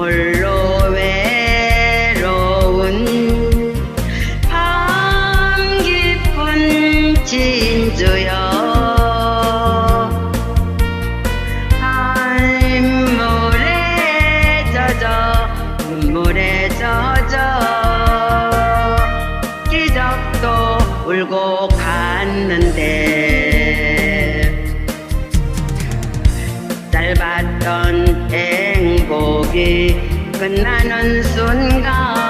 홀로 외로운 밤 깊은 진주여? 한물에 젖어 눈물에 젖어 기적도 울고 갔는데 짧았던 day, gananon sun.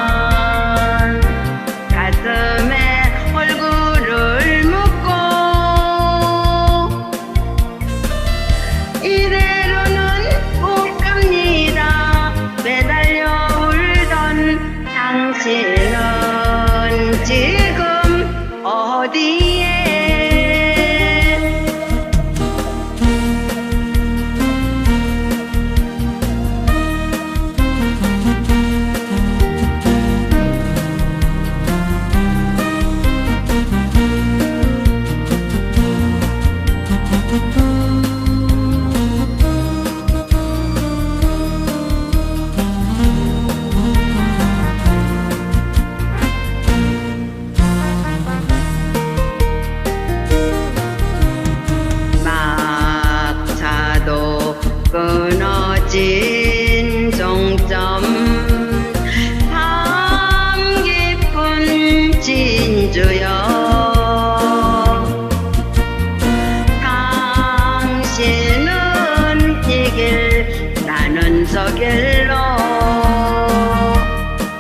길로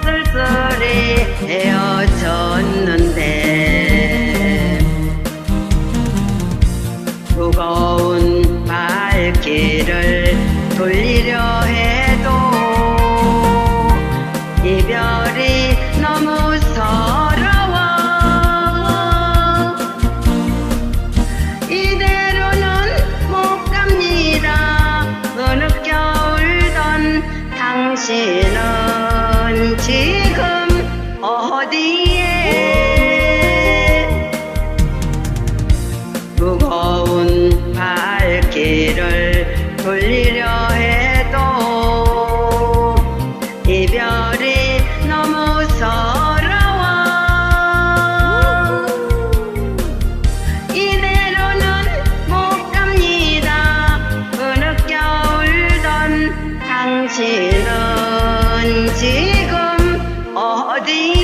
쓸쓸히 헤어졌는데 무거운 발길을 돌리려 해 당신은 지금 어디에? 무거운 발길을 돌리려 해 melody.